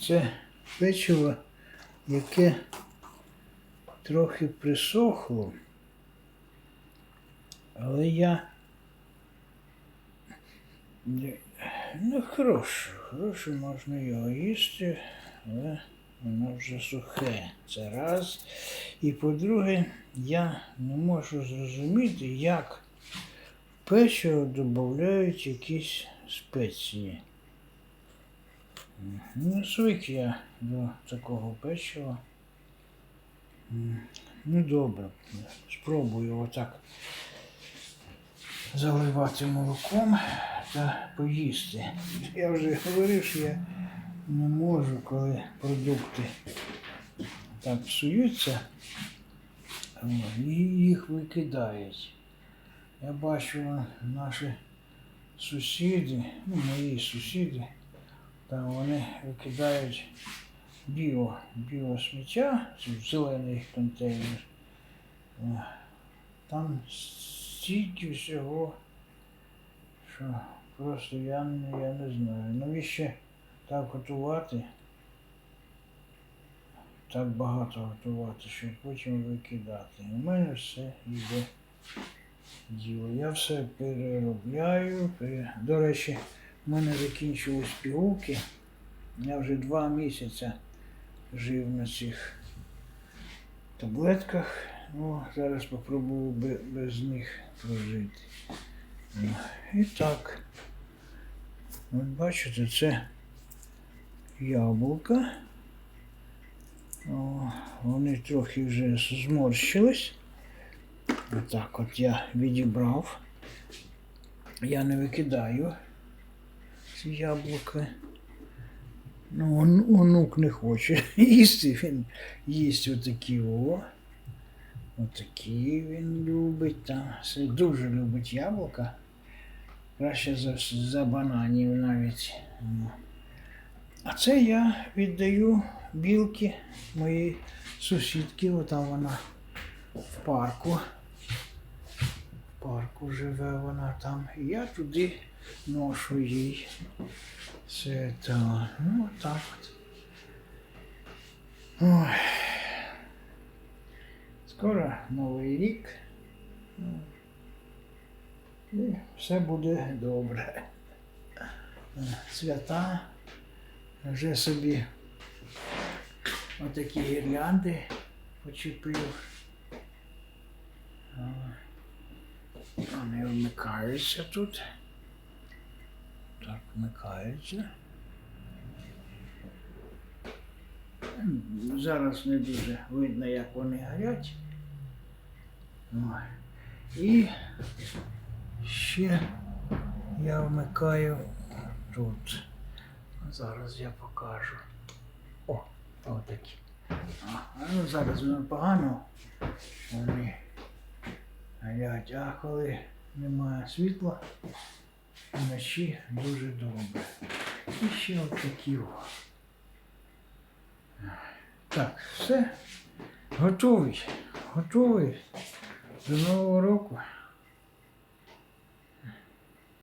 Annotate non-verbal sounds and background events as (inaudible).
Це печиво, яке трохи присохло. Але я. Ну, хороше, хороше можна його їсти, але воно вже сухе. Це раз. І по-друге, я не можу зрозуміти, як печиво додають якісь спеції. Ну, звик я до такого печива. Ну, добре. Спробую отак заливати молоком та поїсти. Я вже говорив, що я не можу, коли продукти так псуються, і їх викидають. Я бачу наші сусіди, ну, мої сусіди, там вони викидають біо, в зелений контейнер. Е, Там стільки всього, що просто я, я не знаю. Навіщо так готувати? Так багато готувати, щоб потім викидати. У мене все йде діло. Я все переробляю. До речі, в мене закінчились пігулки. Я вже два місяці жив на цих таблетках. Ну, зараз спробую бе- без них прожити. І так. От бачите, це яблука. О, вони трохи вже зморщились. Отак от я відібрав. Я не викидаю яблука. Ну, он, онук не хоче (laughs) їсти, він їсть отакі о. Отакі він любить. Там. Дуже любить яблука. Краще за, за бананів навіть. Ну. А це я віддаю білки моїй сусідки, отам вона в парку. Парку живе вона там. І я туди ношу їй. Все то. Ну, так от. Ой. Скоро Новий рік. Ну, І все буде добре. Свята. Вже собі отакі гірлянди почепив. О, Вони вмикаються тут. Так, вмикаються. Зараз не дуже видно, як вони горять. І ще я вмикаю тут. Зараз я покажу. О, отакі. А, ну зараз воно погано. Вони горять. А коли немає світла, вночі дуже добре. І ще отакі. о. Так, все. Готовий. Готовий до Нового року.